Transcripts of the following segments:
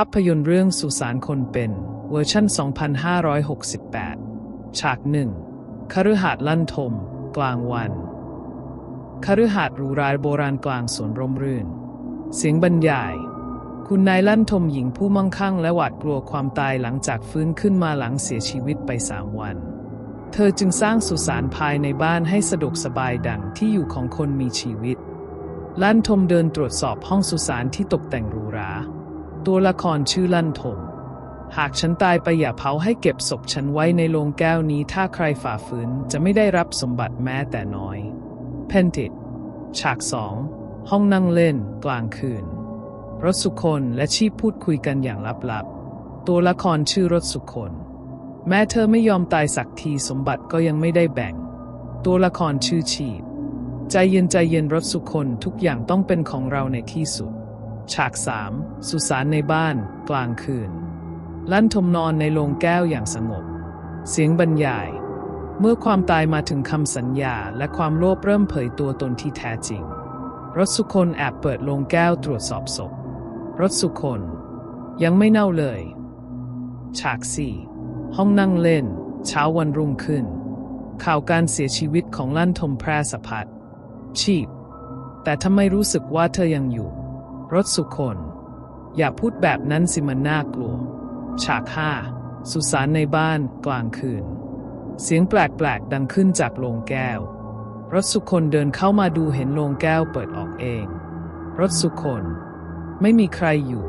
าพยนตร์เรื่องสุสานคนเป็นเวอร์ชัน2568 ฉากหนึ่งคฤหาสน์ลั่นทม กลางวันคฤหาสน์หรูหราโบราณกลางสวนร่มรื่น เสียงบรรยาย คุณนายลั่นทมหญิงผู้มั่งคั่งและหวาดกลัวความตายหลังจากฟื้นขึ้นมาหลังเสียชีวิตไปสามวัน เธอจึงสร้างสุสานภายในบ้านให้สะดวกสบายดังที่อยู่ของคนมีชีวิต ลั่นทมเดินตรวจสอบห้องสุสานที่ตกแต่งหรูหรา ตัวละครชื่อลั่นทม หากฉันตายไปอย่าเผาให้เก็บศพฉันไว้ในโลงแก้วนี้ ถ้าใครฝ่าฝืนจะไม่ได้รับสมบัติแม้แต่น้อย เพนติตฉากสองห้องนั่งเล่น กลางคืน รถสุคนและชีพพูดคุยกันอย่างลับๆ ตัวละครชื่อรถสุคน แม้เธอไม่ยอมตายสักทีสมบัติก็ยังไม่ได้แบ่ง ตัวละครชื่อชีพ ใจเย็นใจเย็นรถสุคนทุกอย่างต้องเป็นของเราในที่สุด ฉากสามสุสานในบ้าน กลางคืน ลั่นทมนอนในโรงแก้วอย่างสงบ เสียงบรรยาย เมื่อความตายมาถึงคำสัญญาและความโลภเริ่มเผยตัวตนที่แท้จริง รถสุคนแอบเปิดโรงแก้วตรวจสอบศพ รถสุคนยังไม่เน่าเลย ฉากสี่ห้องนั่งเล่น เช้าวันรุ่งขึ้น ข่าวการเสียชีวิตของลั่นทมแพร่สะพัดชีพแต่ทำไมรู้สึกว่าเธอยังอยู่ รถสุคน อย่าพูดแบบนั้นสิมันน่ากลัว ฉากห้าสุสานในบ้านกลางคืน เสียงแปลกๆ ดังขึ้นจากโรงแก้ว รถสุคนเดินเข้ามาดูเห็นโรงแก้วเปิดออกเอง รถสุคน ไม่มีใครอยู่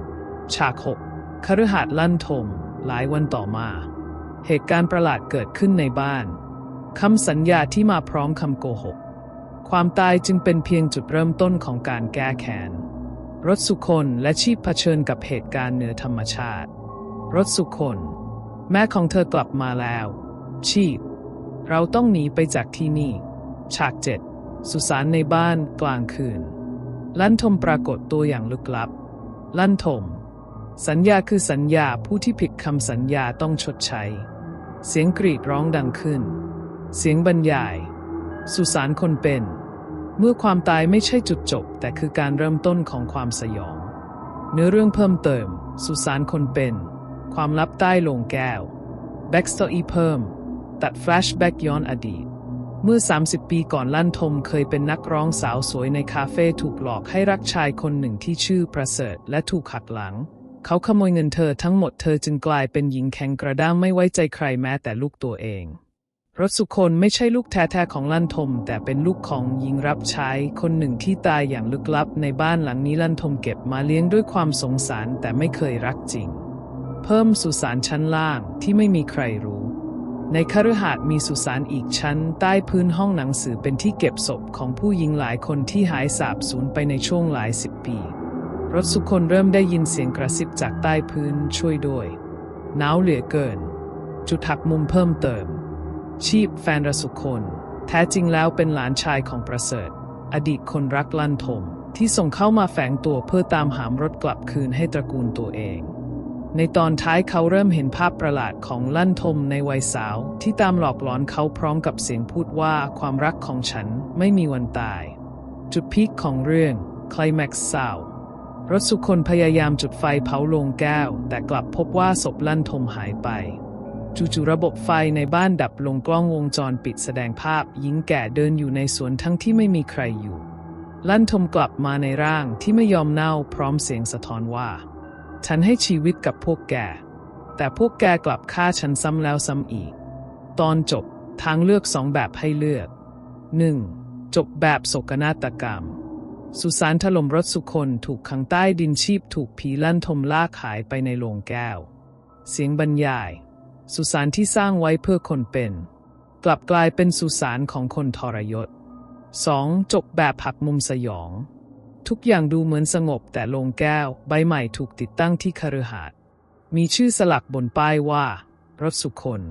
ฉากหกคฤหาสน์ลั่นทมหลายวันต่อมา เหตุการณ์ประหลาดเกิดขึ้นในบ้านคำสัญญาที่มาพร้อมคำโกหก ความตายจึงเป็นเพียงจุดเริ่มต้นของการแก้แค้น รถสุคนและชีพเผชิญกับเหตุการณ์เหนือธรรมชาติ รถสุคน แม่ของเธอกลับมาแล้ว ชีพ เราต้องหนีไปจากที่นี่ ฉากเจ็ดสุสานในบ้านกลางคืน ลั่นทมปรากฏตัวอย่างลึกลับ ลั่นทม สัญญาคือสัญญาผู้ที่ผิดคำสัญญาต้องชดใช้ เสียงกรีดร้องดังขึ้น เสียงบรรยาย สุสานคนเป็น เมื่อความตายไม่ใช่จุดจบ แต่คือการเริ่มต้นของความสยอง เนื้อเรื่องเพิ่มเติม สุสานคนเป็น ความลับใต้โลงแก้วแบ็กสตอรี่เพิ่ม ตัดแฟลชแบ็กย้อนอดีต เมื่อ 30 ปีก่อนลั่นทมเคยเป็นนักร้องสาวสวยในคาเฟ่ถูกหลอกให้รักชายคนหนึ่งที่ชื่อประเสริฐและถูกขัดหลัง เขาขโมยเงินเธอทั้งหมดเธอจึงกลายเป็นหญิงแข็งกระด้างไม่ไว้ใจใครแม้แต่ลูกตัวเอง รถสุคนไม่ใช่ลูกแท้ๆของลั่นทม แต่เป็นลูกของหญิงรับใช้คนหนึ่งที่ตายอย่างลึกลับในบ้านหลังนี้ลั่นทมเก็บมาเลี้ยงด้วยความสงสารแต่ไม่เคยรักจริง เพิ่มสุสานชั้นล่างที่ไม่มีใครรู้ ในคฤหาสน์มีสุสานอีกชั้น ใต้พื้นห้องหนังสือเป็นที่เก็บศพของผู้หญิงหลายคนที่หายสาบสูญไปในช่วงหลายสิบปี รถสุคนเริ่มได้ยินเสียงกระซิบจากใต้พื้นช่วยด้วยหนาวเหลือเกิน จุดหักมุมเพิ่มเติม ชีพแฟนรสุคน แท้จริงแล้วเป็นหลานชายของประเสริฐ อดีตคนรักลั่นทมที่ส่งเข้ามาแฝงตัวเพื่อตามหามรถกลับคืนให้ตระกูลตัวเอง ในตอนท้ายเขาเริ่มเห็นภาพประหลาดของลั่นทมในวัยสาว ที่ตามหลอกหลอนเขาพร้อมกับเสียงพูดว่าความรักของฉันไม่มีวันตาย จุดพีคของเรื่องคลแม็กซ์เศร้ารถสุคนพยายามจุดไฟเผาโลงแก้ว แต่กลับพบว่าศพลั่นทมหายไป จู่ๆระบบไฟในบ้านดับลงกล้องวงจรปิดแสดงภาพหญิงแก่เดินอยู่ในสวนทั้งที่ไม่มีใครอยู่ ลั่นทมกลับมาในร่างที่ไม่ยอมเน่าพร้อมเสียงสะท้อนว่า ฉันให้ชีวิตกับพวกแก แต่พวกแกกลับฆ่าฉันซ้ำแล้วซ้ำอีก ตอนจบทางเลือกสองแบบให้เลือก 1. จบแบบโศกนาฏกรรม สุสานถล่มรถสุคนถูกขังใต้ดินชีพถูกผีลั่นทมลากหายไปในโลงแก้ว เสียงบรรยาย สุสานที่สร้างไว้เพื่อคนเป็น กลับกลายเป็นสุสานของคนทรยศ 2. จบแบบผักมุมสยอง ทุกอย่างดูเหมือนสงบแต่โลงแก้ว ใบใหม่ถูกติดตั้งที่คฤหาสน์มีชื่อสลักบนป้ายว่า รถสุคน